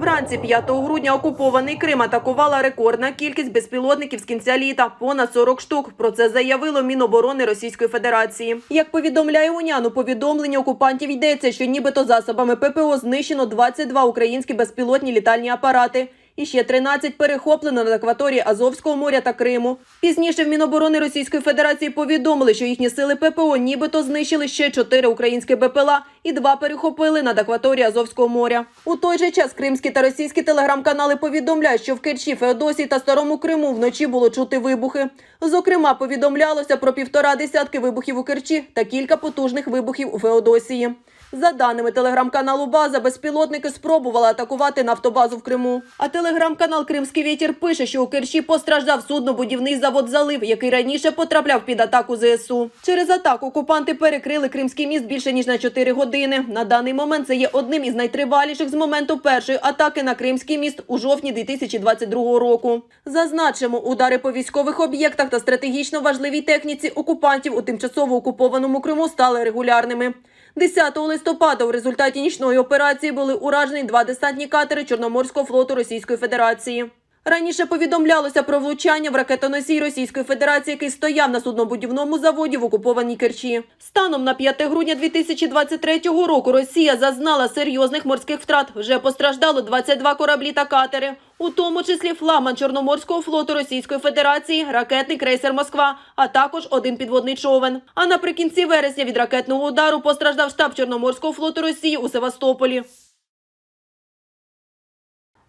Вранці 5 грудня окупований Крим атакувала рекордна кількість безпілотників з кінця літа – понад 40 штук. Про це заявило Міноборони Російської Федерації. Як повідомляє УНЯН, у повідомленні окупантів йдеться, що нібито засобами ППО знищено 22 українські безпілотні літальні апарати. І ще 13 перехоплено над акваторії Азовського моря та Криму. Пізніше в Міноборони Російської Федерації повідомили, що їхні сили ППО нібито знищили ще 4 українські БПЛА і два перехопили над акваторії Азовського моря. У той же час кримські та російські телеграм-канали повідомляють, що в Керчі, Феодосії та Старому Криму вночі було чути вибухи. Зокрема, повідомлялося про півтора десятки вибухів у Керчі та кілька потужних вибухів у Феодосії. За даними телеграм-каналу База, безпілотники спробували атакувати нафтобазу в Криму. А телеграм-канал Кримський вітер пише, що у Керчі постраждав суднобудівний завод залив, який раніше потрапляв під атаку ЗСУ. Через атаку окупанти перекрили Кримський міст більше ніж на 4 години. На даний момент це є одним із найтриваліших з моменту першої атаки на Кримський міст у жовтні 2022 року. Зазначимо, удари по військових об'єктах та стратегічно важливій техніці окупантів у тимчасово окупованому Криму стали регулярними. 10 листопада у результаті нічної операції були уражені два десантні катери Чорноморського флоту Російської Федерації. Раніше повідомлялося про влучання в ракетоносій Російської Федерації, який стояв на суднобудівному заводі в окупованій Керчі. Станом на 5 грудня 2023 року Росія зазнала серйозних морських втрат. Вже постраждало 22 кораблі та катери, у тому числі флагман Чорноморського флоту Російської Федерації, ракетний крейсер Москва, а також один підводний човен. А наприкінці вересня від ракетного удару постраждав штаб Чорноморського флоту Росії у Севастополі.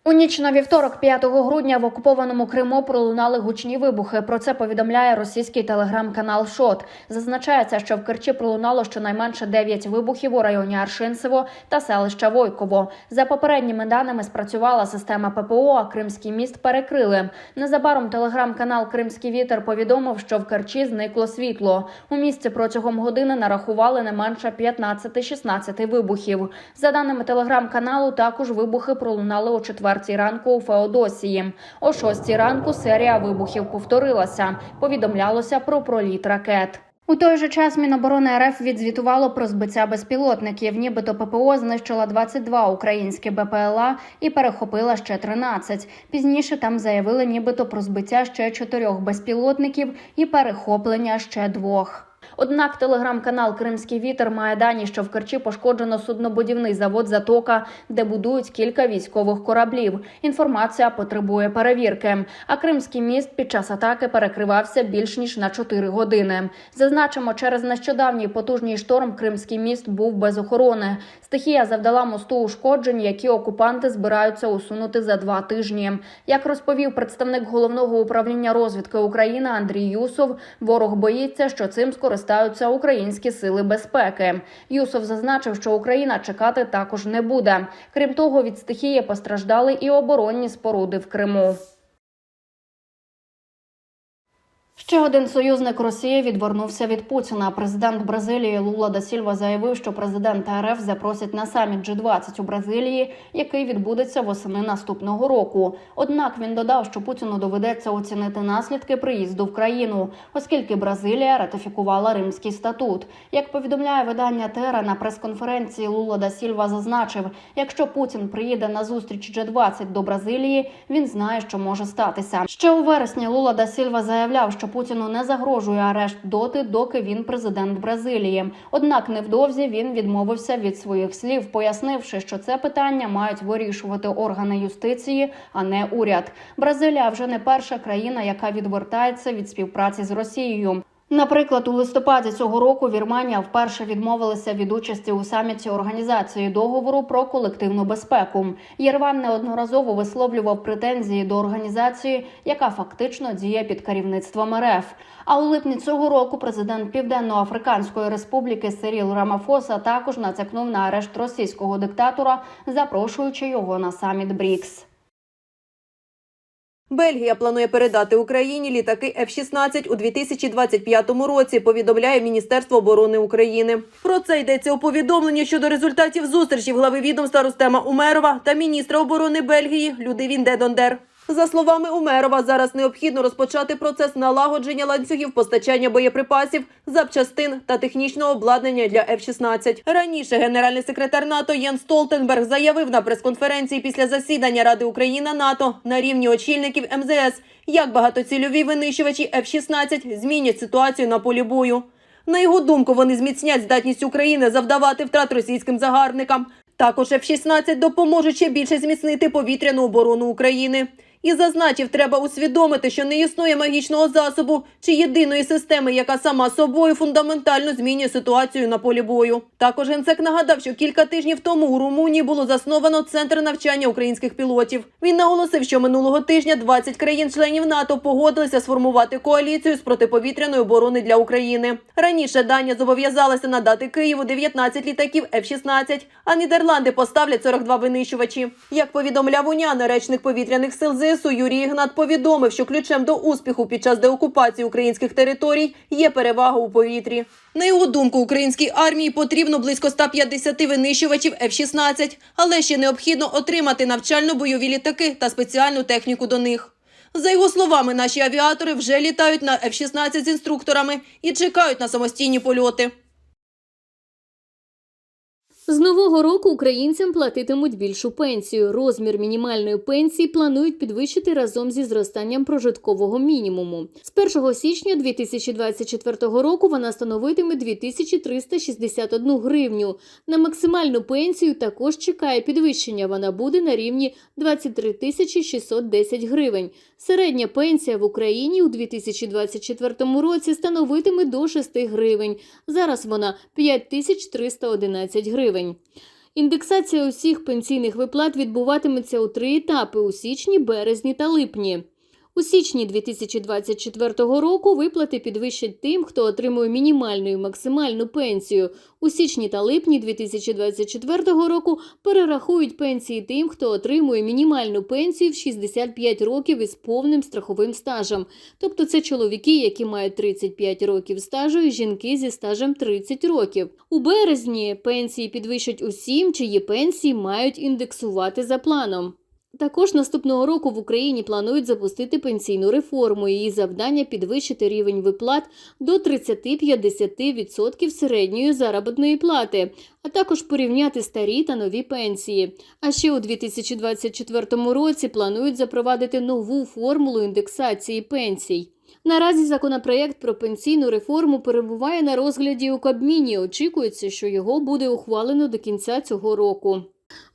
У ніч на вівторок, 5 грудня, в окупованому Криму пролунали гучні вибухи. Про це повідомляє російський телеграм-канал Шот. Зазначається, що в Керчі пролунало щонайменше 9 вибухів у районі Аршинцево та селища Войково. За попередніми даними спрацювала система ППО, а Кримський міст перекрили. Незабаром телеграм-канал Кримський вітер повідомив, що в Керчі зникло світло. У місті протягом години нарахували не менше 15-16 вибухів. За даними телеграм-каналу, також вибухи пролунали о четвертій ранку у Феодосії. О шостій ранку серія вибухів повторилася. Повідомлялося про проліт ракет. У той же час Міноборони РФ відзвітувало про збиття безпілотників. Нібито ППО знищила 22 українські БПЛА і перехопила ще 13. Пізніше там заявили, нібито про збиття ще чотирьох безпілотників і перехоплення ще двох. Однак телеграм-канал Кримський вітер має дані, що в Керчі пошкоджено суднобудівний завод Затока, де будують кілька військових кораблів. Інформація потребує перевірки. А Кримський міст під час атаки перекривався більш ніж на 4 години. Зазначимо, через нещодавній потужний шторм Кримський міст був без охорони. Стихія завдала мосту ушкоджень, які окупанти збираються усунути за два тижні. Як розповів представник головного управління розвідки України Андрій Юсов, ворог боїться, що цим скористаються українські сили безпеки. Юсов зазначив, що Україна чекати також не буде. Крім того, від стихії постраждали і оборонні споруди в Криму. Ще один союзник Росії відвернувся від Путіна. Президент Бразилії Лула да Сільва заявив, що президент РФ запросить на саміт G20 у Бразилії, який відбудеться восени наступного року. Однак він додав, що Путіну доведеться оцінити наслідки приїзду в країну, оскільки Бразилія ратифікувала Римський статут. Як повідомляє видання Тера на прес-конференції Лула да Сільва зазначив, якщо Путін приїде на зустріч G20 до Бразилії, він знає, що може статися. Ще у вересні Лула да Сільва заявляв, що Путіну не загрожує арешт доти, доки він президент Бразилії. Однак невдовзі він відмовився від своїх слів, пояснивши, що це питання мають вирішувати органи юстиції, а не уряд. Бразилія вже не перша країна, яка відвертається від співпраці з Росією. Наприклад, у листопаді цього року Вірменія вперше відмовилася від участі у саміті організації договору про колективну безпеку. Єрван неодноразово висловлював претензії до організації, яка фактично діє під керівництвом РФ. А у липні цього року президент Південно-Африканської Республіки Сиріл Рамафоса також натякнув на арешт російського диктатора, запрошуючи його на саміт БРІКС. Бельгія планує передати Україні літаки F-16 у 2025 році. Повідомляє Міністерство оборони України. Про це йдеться у повідомленні щодо результатів зустрічі глави відомства Рустема Умерова та міністра оборони Бельгії Людивін Дедондер. За словами Умерова, зараз необхідно розпочати процес налагодження ланцюгів постачання боєприпасів, запчастин та технічного обладнання для F-16. Раніше генеральний секретар НАТО Єн Столтенберг заявив на прес-конференції після засідання Ради Україна НАТО на рівні очільників МЗС, як багатоцільові винищувачі F-16 змінять ситуацію на полі бою. На його думку, вони зміцнять здатність України завдавати втрат російським загарбникам. Також F-16 допоможуть ще більше зміцнити повітряну оборону України. І зазначив, треба усвідомити, що не існує магічного засобу чи єдиної системи, яка сама собою фундаментально змінює ситуацію на полі бою. Також генсек нагадав, що кілька тижнів тому у Румунії було засновано центр навчання українських пілотів. Він наголосив, що минулого тижня 20 країн-членів НАТО погодилися сформувати коаліцію з протиповітряної оборони для України. Раніше Данія зобов'язалася надати Києву 19 літаків F-16, а Нідерланди поставлять 42 винищувачі. Як повідомляв Уняна, речник повітряних сил ЗСУ Юрій Ігнат повідомив, що ключем до успіху під час деокупації українських територій є перевага у повітрі. На його думку, українській армії потрібно близько 150 винищувачів F-16, але ще необхідно отримати навчально-бойові літаки та спеціальну техніку до них. За його словами, наші авіатори вже літають на F-16 з інструкторами і чекають на самостійні польоти. З нового року українцям платитимуть більшу пенсію. Розмір мінімальної пенсії планують підвищити разом зі зростанням прожиткового мінімуму. З 1 січня 2024 року вона становитиме 2361 гривню. На максимальну пенсію також чекає підвищення. Вона буде на рівні 23 610 гривень. Середня пенсія в Україні у 2024 році становитиме до 6 гривень. Зараз вона 5311 гривень. Індексація усіх пенсійних виплат відбуватиметься у три етапи у січні, березні та липні. У січні 2024 року виплати підвищать тим, хто отримує мінімальну і максимальну пенсію. У січні та липні 2024 року перерахують пенсії тим, хто отримує мінімальну пенсію в 65 років із повним страховим стажем. Тобто це чоловіки, які мають 35 років стажу, і жінки зі стажем 30 років. У березні пенсії підвищать усім, чиї пенсії мають індексувати за планом. Також наступного року в Україні планують запустити пенсійну реформу. Її завдання підвищити рівень виплат до 30-50% середньої заробітної плати, а також порівняти старі та нові пенсії. А ще у 2024 році планують запровадити нову формулу індексації пенсій. Наразі законопроєкт про пенсійну реформу перебуває на розгляді у Кабміні. Очікується, що його буде ухвалено до кінця цього року.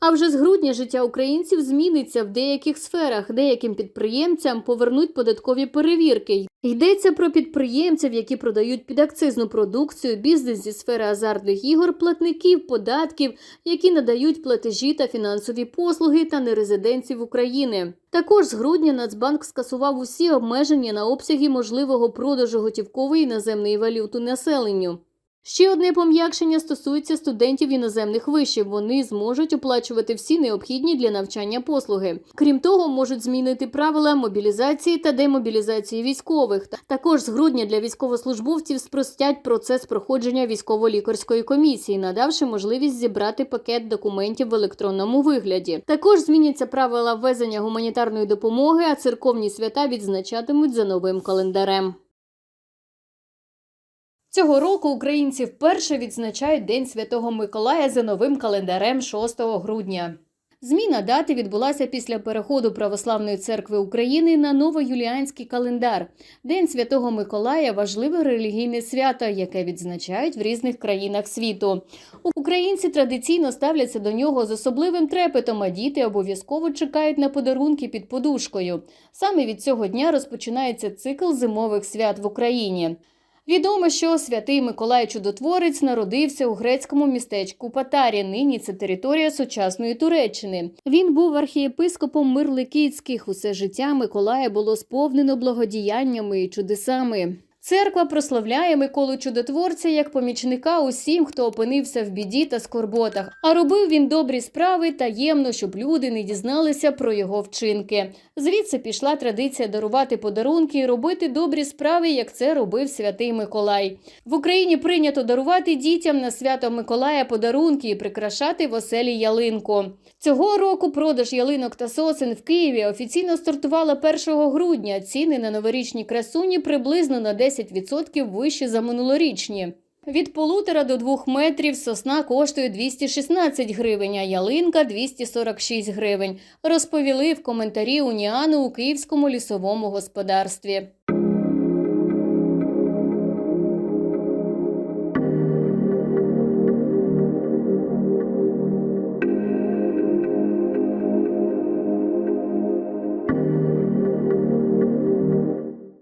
А вже з грудня життя українців зміниться в деяких сферах. Деяким підприємцям повернуть податкові перевірки. Йдеться про підприємців, які продають підакцизну продукцію, бізнес зі сфери азартних ігор, платників, податків, які надають платежі та фінансові послуги та нерезидентів України. Також з грудня Нацбанк скасував усі обмеження на обсяги можливого продажу готівкової іноземної валюти населенню. Ще одне пом'якшення стосується студентів іноземних вишів. Вони зможуть оплачувати всі необхідні для навчання послуги. Крім того, можуть змінити правила мобілізації та демобілізації військових. Також з грудня для військовослужбовців спростять процес проходження військово-лікарської комісії, надавши можливість зібрати пакет документів в електронному вигляді. Також зміняться правила ввезення гуманітарної допомоги, а церковні свята відзначатимуть за новим календарем. Цього року українці вперше відзначають День Святого Миколая за новим календарем 6 грудня. Зміна дати відбулася після переходу Православної церкви України на новоюліанський календар. День Святого Миколая важливе релігійне свято, яке відзначають в різних країнах світу. Українці традиційно ставляться до нього з особливим трепетом, а діти обов'язково чекають на подарунки під подушкою. Саме від цього дня розпочинається цикл зимових свят в Україні. Відомо, що святий Миколай Чудотворець народився у грецькому містечку Патарі. Нині це територія сучасної Туреччини. Він був архієпископом Мирликіцьких. Усе життя Миколая було сповнено благодіяннями і чудесами. Церква прославляє Миколу Чудотворця як помічника усім, хто опинився в біді та скорботах. А робив він добрі справи таємно, щоб люди не дізналися про його вчинки. Звідси пішла традиція дарувати подарунки і робити добрі справи, як це робив святий Миколай. В Україні прийнято дарувати дітям на свято Миколая подарунки і прикрашати в оселі ялинку. Цього року продаж ялинок та сосен в Києві офіційно стартувала 1 грудня. Ціни на новорічні красуні приблизно на 10% вищі за минулорічні. Від полутора до двох метрів сосна коштує 216 гривень, а ялинка 246 гривень, розповіли в коментарі Уніану у Київському лісовому господарстві.